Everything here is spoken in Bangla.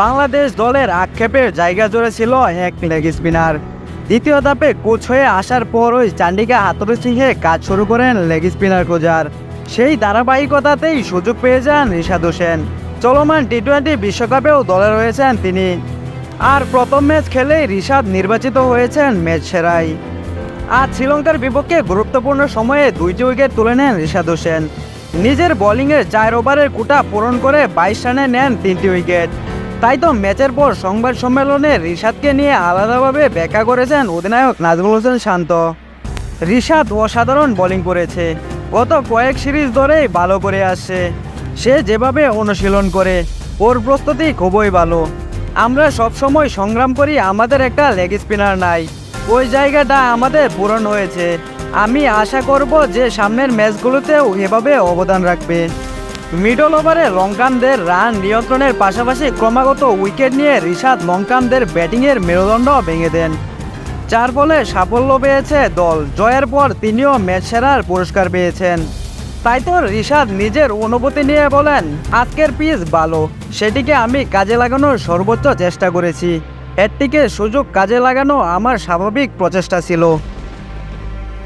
বাংলাদেশ দলের আক্ষেপের জায়গা জুড়ে ছিল এক লেগ স্পিনার। দ্বিতীয় ধাপে কোচ হয়ে আসার পরই চান্ডিকা হাতুরু সিংহে কাজ শুরু করেন লেগ স্পিনার খোঁজার সেই ধারাবাহিকতাতেই সুযোগ পেয়ে যান রিশাদ হোসেন। চলমান টি টোয়েন্টি বিশ্বকাপেও দলে রয়েছেন তিনি। আর প্রথম ম্যাচ খেলেই রিশাদ নির্বাচিত হয়েছেন ম্যাচ সেরাই। আর শ্রীলঙ্কার বিপক্ষে গুরুত্বপূর্ণ সময়ে দুইটি উইকেট তুলে নেন রিশাদ হোসেন। নিজের বোলিংয়ের চার ওভারের কোটা পূরণ করে বাইশ রানে নেন তিনটি উইকেট। তাই তো ম্যাচের পর সংবাদ সম্মেলনে রিশাদকে নিয়ে আলাদাভাবে ব্যাখ্যা করেছেন অধিনায়ক নাজমুল হোসেন শান্ত। রিশাদ অসাধারণ বোলিং করেছে। গত কয়েক সিরিজ ধরেই ভালো করে আসছে। সে যেভাবে অনুশীলন করে, ওর প্রস্তুতি খুবই ভালো। আমরা সবসময় সংগ্রাম করি আমাদের একটা লেগ স্পিনার নাই। ওই জায়গাটা আমাদের পূরণ হয়েছে। আমি আশা করব যে সামনের ম্যাচগুলোতেও এভাবে অবদান রাখবে। মিডল ওভারে লঙ্কানদের রান নিয়ন্ত্রণের পাশাপাশি ক্রমাগত উইকেট নিয়ে রিশাদ লঙ্কানদের ব্যাটিংয়ের মেরুদণ্ড ভেঙে দেন। যার ফলে সাফল্য পেয়েছে দল। জয়ের পর তিনিও ম্যাচ সেরার পুরস্কার পেয়েছেন। তাই তো রিশাদ নিজের অনুভূতি নিয়ে বলেন, আজকের পিচ ভালো। সেটিকে আমি কাজে লাগানোর সর্বোচ্চ চেষ্টা করেছি। এর থেকে সুযোগ কাজে লাগানো আমার স্বাভাবিক প্রচেষ্টা ছিল।